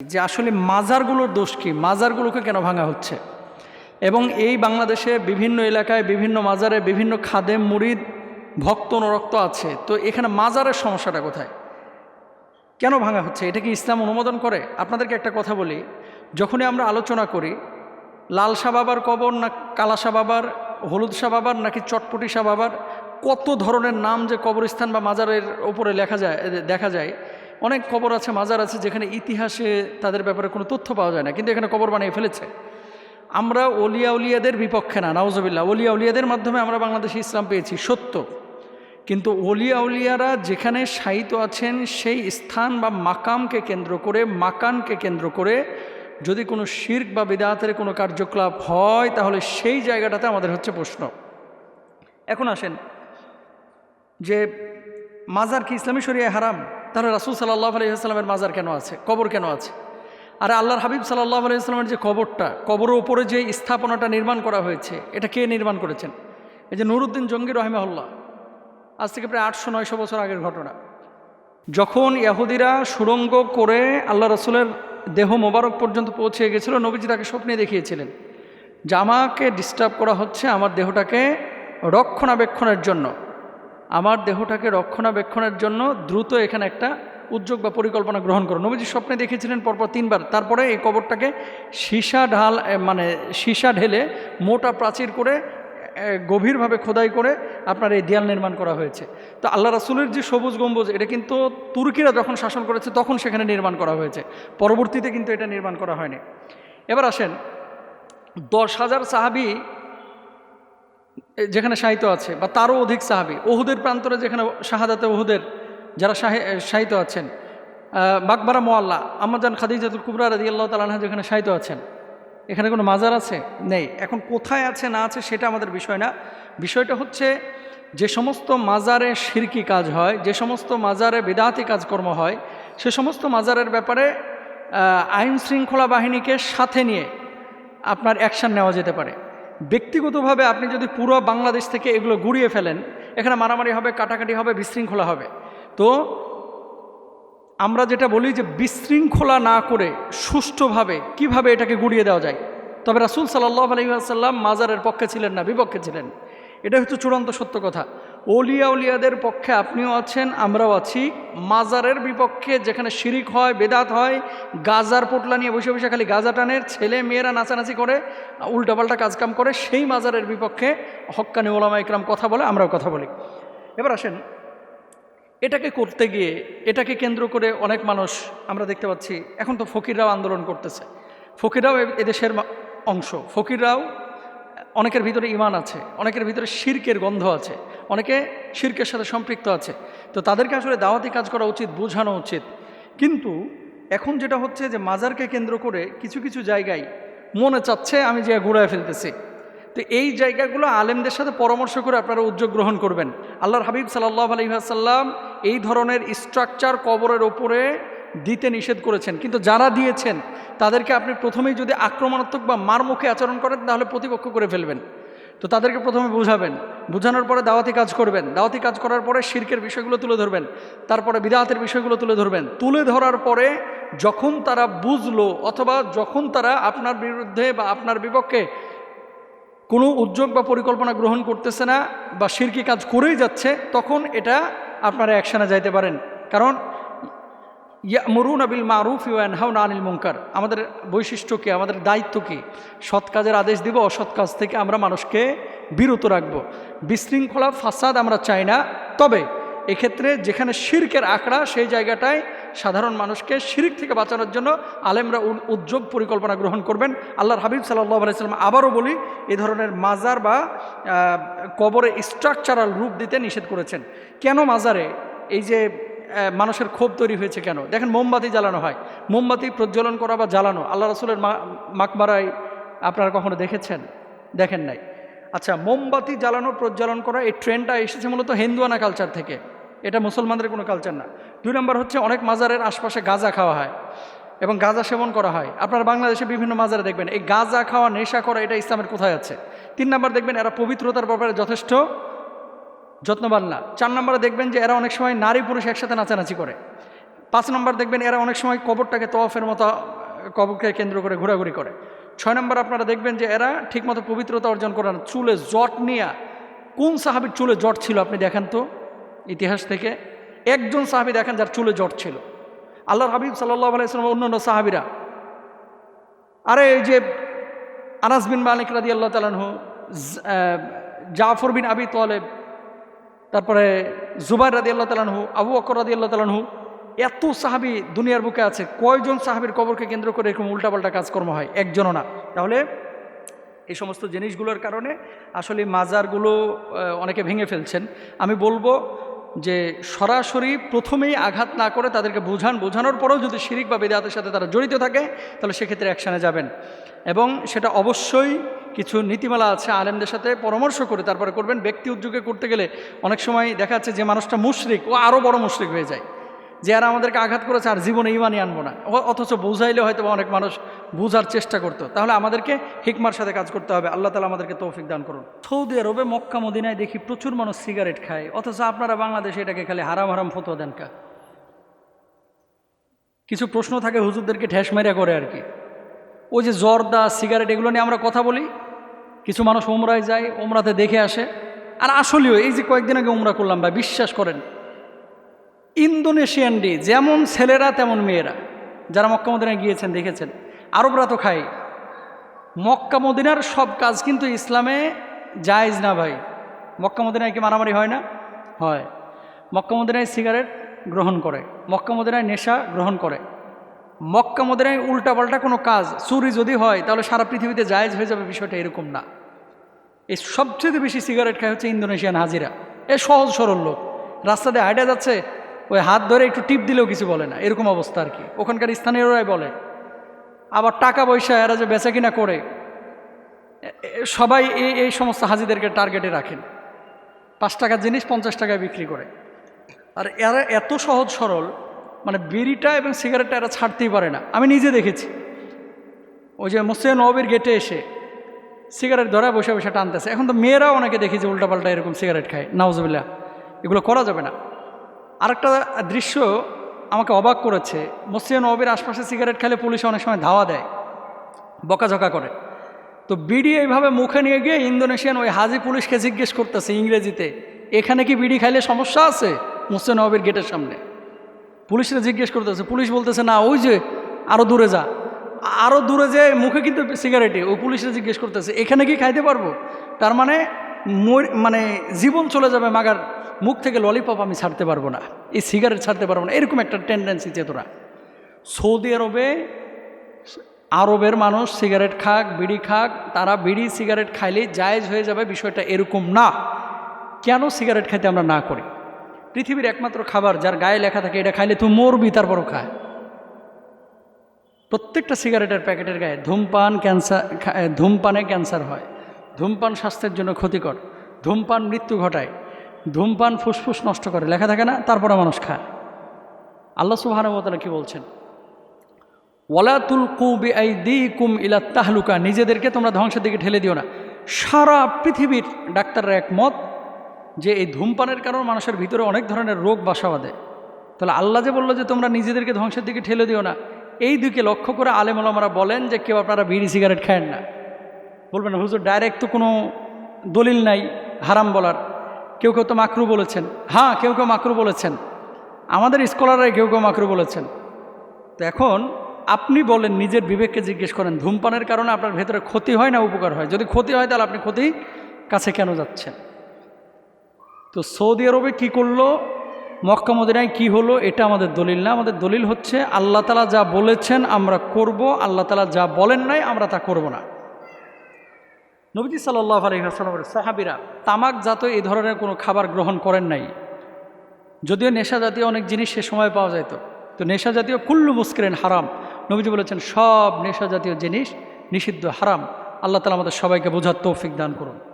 যে আসলে মাজারগুলোর দোষ কি? মাজারগুলোকে কেন ভাঙা হচ্ছে? এবং এই বাংলাদেশে বিভিন্ন এলাকায়, বিভিন্ন মাজারে, বিভিন্ন খাদে মুরিদ, ভক্ত নরক্ত আছে। তো এখানে মাজারের সমস্যাটা কোথায়? কেন ভাঙা হচ্ছে? এটা কি ইসলাম অনুমোদন করে? আপনাদেরকে একটা কথা বলি। যখনই আমরা আলোচনা করি লাল বাবার কবর না কালা বাবার হলুদ শাহ বাবার নাকি চটপটি শাহ বাবার, কত ধরনের নাম যে কবরস্থান বা মাজারের ওপরে লেখা যায়, দেখা যায় অনেক কবর আছে, মাজার আছে, যেখানে ইতিহাসে তাদের ব্যাপারে কোনো তথ্য পাওয়া যায় না, কিন্তু এখানে কবর বানিয়ে ফেলেছে। আমরা অলিয়া উলিয়াদের বিপক্ষে না নাউজবিল্লা অলিয়া উলিয়াদের মাধ্যমে আমরা বাংলাদেশে ইসলাম পেয়েছি, সত্য। কিন্তু অলিয়া উলিয়ারা যেখানে সাহিত্য আছেন, সেই স্থান বা মাকামকে কেন্দ্র করে, মাকানকে কেন্দ্র করে যদি কোনো শির্ক বা বিদাতের কোনো কার্যকলাপ হয়, তাহলে সেই জায়গাটাতে আমাদের হচ্ছে প্রশ্ন। এখন আসেন যে মাজার কি ইসলামী শরিয়ায় হারাম? তাহলে রাসুল সাল্লাহ আলহিহাস্লামের মাজার কেন আছে? কবর কেন আছে? আর আল্লাহর হাবিব সাল্লাহ আলহিহাস্লামের যে কবরটা, কবরের ওপরে যে স্থাপনাটা নির্মাণ করা হয়েছে, এটা কে নির্মাণ করেছেন? এই যে নুরুদ্দিন জঙ্গি রহিমাহুল্লাহ, আজ থেকে প্রায় আটশো নয়শো বছর আগের ঘটনা। যখন ইয়াহুদিরা সুড়ঙ্গ করে আল্লাহ রসুলের দেহ মোবারক পর্যন্ত পৌঁছে গেছিল, নবীজি তাকে স্বপ্নে দেখিয়েছিলেন, যে আমাকে ডিস্টার্ব করা হচ্ছে আমার দেহটাকে রক্ষণাবেক্ষণের জন্য। আমার দেহটাকে রক্ষণাবেক্ষণের জন্য দ্রুত এখানে একটা উদ্যোগ বা পরিকল্পনা গ্রহণ করো। নবীজি স্বপ্নে দেখেছিলেন পরপর তিনবার। তারপরে এই কবরটাকে সীসা ঢাল মানে সীসা ঢেলে মোটা প্রাচীর করে গভীরভাবে খোদাই করে আপনার এই দেয়াল নির্মাণ করা হয়েছে। তো আল্লাহ রাসুলের যে সবুজ গম্বুজ, এটা কিন্তু তুর্কিরা যখন শাসন করেছে, তখন সেখানে নির্মাণ করা হয়েছে। পরবর্তীতে কিন্তু এটা নির্মাণ করা হয়নি। এবার আসেন, দশ হাজার সাহাবি যেখানে সাহিত্য আছে, বা তারও অধিক সাহাবি। ওহুদের প্রান্তরে যেখানে শাহাদাতে ওহুদের যারা সাহিত্য আছেন বাকবারা মোয়াল্লা আমাজান খাদিজাতুল কুবরা রাদি আল্লাহ তালাহা যেখানে সাহিত্য আছেন। এখানে কোনো মাজার আছে? নেই। এখন কোথায় আছে, না আছে, সেটা আমাদের বিষয় না। বিষয়টা হচ্ছে, যে সমস্ত মাজারে শিরকি কাজ হয়, যে সমস্ত মাজারে বেদাতি কাজকর্ম হয়, সে সমস্ত মাজারের ব্যাপারে আইন শৃঙ্খলা বাহিনীকে সাথে নিয়ে আপনার অ্যাকশান নেওয়া যেতে পারে। ব্যক্তিগতভাবে আপনি যদি পুরো বাংলাদেশ থেকে এগুলো গুড়িয়ে ফেলেন, এখানে মারামারি হবে, কাটাকাটি হবে, বিশৃঙ্খলা হবে। তো আমরা যেটা বলি যে বিশৃঙ্খলা না করে সুষ্ঠুভাবে কীভাবে এটাকে গুড়িয়ে দেওয়া যায়? তবে রাসুল সাল্লাহ আলহিহাসাল্লাম মাজারের পক্ষে ছিলেন না, বিপক্ষে ছিলেন। এটা হচ্ছে চূড়ান্ত সত্য কথা। ওলিয়া উলিয়াদের পক্ষে আপনিও আছেন, আমরাও আছি। মাজারের বিপক্ষে যেখানে শিরিক হয়, বেদাত হয়, গাজার পোটলা নিয়ে বসে বসে খালি গাজা টানের ছেলে মেয়েরা নাচানাচি করে, উল্টাপাল্টা কাজকাম করে, সেই মাজারের বিপক্ষে হক্কানি ওলামা ইকরাম কথা বলে, আমরাও কথা বলি। এবার আসেন, এটাকে করতে গিয়ে, এটাকে কেন্দ্র করে অনেক মানুষ আমরা দেখতে পাচ্ছি, এখন তো ফকিররাও আন্দোলন করতেছে। ফকিররাও এদেশের অংশ। ফকিররাও অনেকের ভিতরে ইমান আছে, অনেকের ভিতরে শির্কের গন্ধ আছে, অনেকে শির্কের সাথে সম্পৃক্ত আছে। তো তাদেরকে আসলে দাওয়াতি কাজ করা উচিত, বোঝানো উচিত। কিন্তু এখন যেটা হচ্ছে যে মাজারকে কেন্দ্র করে কিছু কিছু জায়গায় মনে চাচ্ছে আমি যে ঘুরায় ফেলতেছি। তো এই জায়গাগুলো আলেমদের সাথে পরামর্শ করে আপনারা উদ্যোগ গ্রহণ করবেন। আল্লাহর হাবিব সাল্লাহ আলহিহাসাল্লাম এই ধরনের স্ট্রাকচার কবরের ওপরে দিতে নিষেধ করেছেন। কিন্তু যারা দিয়েছেন, তাদেরকে আপনি প্রথমেই যদি আক্রমণাত্মক বা মারমুখে আচরণ করেন, তাহলে প্রতিপক্ষ করে ফেলবেন। তো তাদেরকে প্রথমে বোঝাবেন। বোঝানোর পরে দাওয়াতি কাজ করবেন। দাওয়াতি কাজ করার পরে শির্কের বিষয়গুলো তুলে ধরবেন। তারপরে বিদাহাতের বিষয়গুলো তুলে ধরবেন। তুলে ধরার পরে যখন তারা বুঝলো অথবা যখন তারা আপনার বিরুদ্ধে বা আপনার বিপক্ষে কোনো উদ্যোগ বা পরিকল্পনা গ্রহণ করতেছে না বা শিরকি কাজ করেই যাচ্ছে, তখন এটা আপনারা অ্যাকশানে যাইতে পারেন। কারণ ইয়া মরুন আবিল মারুফ ইউন হাউন আনিল মুঙ্কার আমাদের বৈশিষ্ট্য কী? আমাদের দায়িত্ব কী? সৎ কাজের আদেশ দিব, অসৎ কাজ থেকে আমরা মানুষকে বিরত রাখব। বিশৃঙ্খলা, ফাসাদ আমরা চাই না। তবে এক্ষেত্রে যেখানে শির্কের আঁকড়া সেই জায়গাটায় সাধারণ মানুষকে শিরিক থেকে বাঁচানোর জন্য আলেমরা উদ্যোগ পরিকল্পনা গ্রহণ করবেন। আল্লাহর হাবিব সাল্লাহ আলাইসাল্লাম আবারও বলি, এ ধরনের মাজার বা কবরে স্ট্রাকচারাল রূপ দিতে নিষেধ করেছেন। কেন মাজারে? এই যে মানুষের ক্ষোভ তৈরি হয়েছে কেন? দেখেন, মোমবাতি জ্বালানো হয়। মোমবাতি প্রজ্বলন করা বা জ্বালানো, আল্লাহ রসুলের মাকবারায় আপনারা কখনো দেখেছেন? দেখেন নাই। আচ্ছা মোমবাতি জ্বালানো, প্রজ্বলন করা, এই ট্রেন্ডটা এসেছে মূলত হিন্দুয়ানা কালচার থেকে। এটা মুসলমানদের কোনো কালচার না। দুই নম্বর হচ্ছে, অনেক মাজারের আশপাশে গাঁজা খাওয়া হয় এবং গাঁজা সেবন করা হয়। আপনারা বাংলাদেশে বিভিন্ন মাজারে দেখবেন, এই গাঁজা খাওয়া, নেশা করা, এটা ইসলামের কোথায় আছে? তিন নম্বর দেখবেন, এরা পবিত্রতার ব্যাপারে যথেষ্ট যত্নবান না। চার নম্বরে দেখবেন যে এরা অনেক সময় নারী পুরুষ একসাথে নাচানাচি করে। পাঁচ নম্বর দেখবেন এরা অনেক সময় কবরটাকে তফের মতো কবরকে কেন্দ্র করে ঘোরাঘুরি করে। ছয় নম্বর আপনারা দেখবেন যে এরা ঠিকমতো পবিত্রতা অর্জন করে না। চুলে জট নিয়ে, কোন সাহাবির চুলে জট ছিল আপনি দেখেন তো? ইতিহাস থেকে একজন সাহাবি দেখেন যার চুলে জট ছিল। আল্লাহর হাবিব সাল্লাহ আলাইসলাম অন্যান্য সাহাবিরা। আরে এই যে আনাস বিন মালিক রাদি আল্লাহ তালানহু জাফর বিন আবি তোয়ালেব তারপরে জুবাই রাদি আল্লাহ তালানহু আবু অকর রাদি আল্লাহ তালানহু এত সাহাবি দুনিয়ার বুকে আছে, কয়জন সাহাবির কবরকে কেন্দ্র করে এরকম উল্টাপাল্টা কাজকর্ম হয়? একজনও না। তাহলে এই সমস্ত জিনিসগুলোর কারণে আসলে মাজারগুলো অনেকে ভেঙে ফেলছেন। আমি বলব যে সরাসরি প্রথমেই আঘাত না করে তাদেরকে বোঝান, বোঝানোর পরেও যদি শিরিক বা বেদাতের সাথে তারা জড়িত থাকে, তাহলে সেক্ষেত্রে অ্যাকশানে যাবেন। এবং সেটা অবশ্যই কিছু নীতিমালা আছে আলেমদের সাথে পরামর্শ করে তারপরে করবেন। ব্যক্তি উদ্যোগে করতে গেলে অনেক সময় দেখা যাচ্ছে যে মানুষটা মুশরিক ও আরও বড় মুশরিক হয়ে যায়। যে আর আমাদেরকে আঘাত করেছে আর জীবনে ইমানই আনব না। অথচ বুঝাইলে হয়তো অনেক মানুষ বোঝার চেষ্টা করতো। তাহলে আমাদেরকে হিকমার সাথে কাজ করতে হবে। আল্লাহ তালা আমাদেরকে তৌফিক দান করুন। সৌদি আরবে মক্কা, মদিনায় দেখি প্রচুর মানুষ সিগারেট খায়। অথচ আপনারা বাংলাদেশে এটাকে খালি হারাম হারাম ফতোয়া দেন কা? কিছু প্রশ্ন থাকে হুজুরদেরকে ঠেস মেরা করে আর কি। ওই যে জর্দা, সিগারেট, এগুলো নিয়ে আমরা কথা বলি। কিছু মানুষ উমরায় যায়, উমরাতে দেখে আসে। আর আসলেও এই যে কয়েকদিন আগে উমরা করলাম ভাই, বিশ্বাস করেন, ইন্দোনেশিয়ান ডি, যেমন ছেলেরা, তেমন মেয়েরা। যারা মক্কা মদিনায় গিয়েছেন, দেখেছেন। আরবরা তো খায়। মক্কা মদিনার সব কাজ কিন্তু ইসলামে জায়েজ না ভাই। মক্কা মদিনায় কি মারামারি হয় না? হয়। মক্কা মদিনায় সিগারেট গ্রহণ করে। মক্কা মদিনায় নেশা গ্রহণ করে। মক্কা মদিনায় উল্টাপাল্টা কোনো কাজ, চুরি যদি হয়, তাহলে সারা পৃথিবীতে জায়েজ হয়ে যাবে বিষয়টা এরকম না। এই সবচেয়ে বেশি সিগারেট খায় হচ্ছে ইন্দোনেশিয়ান হাজিরা। এ সহজ সরল লোক। রাস্তা দিয়ে হাইটা যাচ্ছে, ওই হাত ধরে একটু টিপ দিলেও কিছু বলে না। এরকম অবস্থা আর কি। ওখানকার স্থানীয়রাই বলে। আবার টাকা পয়সা এরা যে বেচা কিনা করে সবাই এই এই সমস্ত হাজিদেরকে টার্গেটে রাখেন। পাঁচ টাকার জিনিস পঞ্চাশ টাকায় বিক্রি করে। আর এরা এত সহজ সরল মানে বিড়িটা এবং সিগারেটটা এরা ছাড়তেই পারে না। আমি নিজে দেখেছি। ওই যে মুসলিম নবীর গেটে এসে সিগারেট ধরে বসে বসে টানতেছে। এখন তো মেয়েরাও অনেকে দেখি যে উল্টাপাল্টা এরকম সিগারেট খায়। নাউজবিল্লা এগুলো করা যাবে না। আরেকটা দৃশ্য আমাকে অবাক করেছে। মসজিদ নবীর আশপাশে সিগারেট খেলে পুলিশ অনেক সময় ধাওয়া দেয়, বকাঝকা করে। তো বিড়ি এইভাবে মুখে নিয়ে গিয়ে ইন্দোনেশিয়ান ওই হাজি পুলিশকে জিজ্ঞেস করতেছে ইংরেজিতে, এখানে কি বিড়ি খাইলে সমস্যা আছে? মুসলিম নবীর গেটের সামনে। পুলিশরা জিজ্ঞেস করতেছে, পুলিশ বলতেছে না, ওই যে আরও দূরে যা। আরও দূরে যে মুখে কিন্তু সিগারেটে, ও পুলিশরা জিজ্ঞেস করতেছে, এখানে কি খাইতে পারব? তার মানে মানে জীবন চলে যাবে, মাগার মুখ থেকে ললিপপ আমি ছাড়তে পারব না, এই সিগারেট ছাড়তে পারব না, এরকম একটা টেন্ডেন্সি চেতনা সৌদি আরবে আরবের মানুষ সিগারেট খাক, বিড়ি খাক, তারা বিড়ি, সিগারেট খাইলে জায়েজ হয়ে যাবে, বিষয়টা এরকম না। কেন সিগারেট খাইতে আমরা না করি? পৃথিবীর একমাত্র খাবার যার গায়ে লেখা থাকে, এটা খাইলে তুই মরবি, তারপরও খায় প্রত্যেকটা সিগারেটের প্যাকেটের গায়ে ধূমপান, ক্যান্সার ধূমপানে ক্যান্সার হয়। ধূমপান স্বাস্থ্যের জন্য ক্ষতিকর। ধূমপান মৃত্যু ঘটায়। ধূমপান ফুসফুস নষ্ট করে। লেখা থাকে না তারপরে মানুষ খায়। আল্লাহ সুবাহানুবতলা কি বলছেন? ওয়ালাতুল কুবি আই দি কুম ইলা তাহলুকা। নিজেদেরকে তোমরা ধ্বংসের দিকে ঠেলে দিও না। সারা পৃথিবীর ডাক্তাররা একমত যে এই ধূমপানের কারণে মানুষের ভিতরে অনেক ধরনের রোগ বাসা বাঁধে। তাহলে আল্লাহ যে বলল যে তোমরা নিজেদেরকে ধ্বংসের দিকে ঠেলে দিও না, এই দিকে লক্ষ্য করে আলেমলামারা বলেন যে কেউ আপনারা বিড়ি, সিগারেট খায়েন না। বলবেন, হুজুর ডাইরেক্ট তো কোনো দলিল নাই, হারাম বলার। কেউ কেউ তো মাকরু বলেছেন। হ্যাঁ কেউ কেউ মাকরু বলেছেন। আমাদের স্কলাররাই কেউ কেউ মাকরু বলেছেন। তো এখন আপনি বলেন, নিজের বিবেককে জিজ্ঞেস করেন, ধূমপানের কারণে আপনার ভেতরে ক্ষতি হয় না, উপকার হয়? যদি ক্ষতি হয়, তাহলে আপনি ক্ষতি কাছে কেন যাচ্ছেন? তো সৌদি আরবে কি করল? মক্কা মদিনায় কি হলো? এটা আমাদের দলিল না। আমাদের দলিল হচ্ছে, আল্লাহ তালা যা বলেছেন আমরা করব, আল্লাহ তালা যা বলেন নাই, আমরা তা করব না। নবীজি সাল্লাহ আলহিহাস্লামের সাহাবিরা, তামাক জাত এই ধরনের কোনো খাবার গ্রহণ করেন নাই। যদিও নেশা জাতীয় অনেক জিনিস সে সময় পাওয়া যেত তো নেশা জাতীয় কুল্লু মুস্করেন হারাম। নবীজি বলেছেন, সব নেশা জাতীয় জিনিস নিষিদ্ধ, হারাম। আল্লাহ তালা আমাদের সবাইকে বোঝার তৌফিক দান করুন।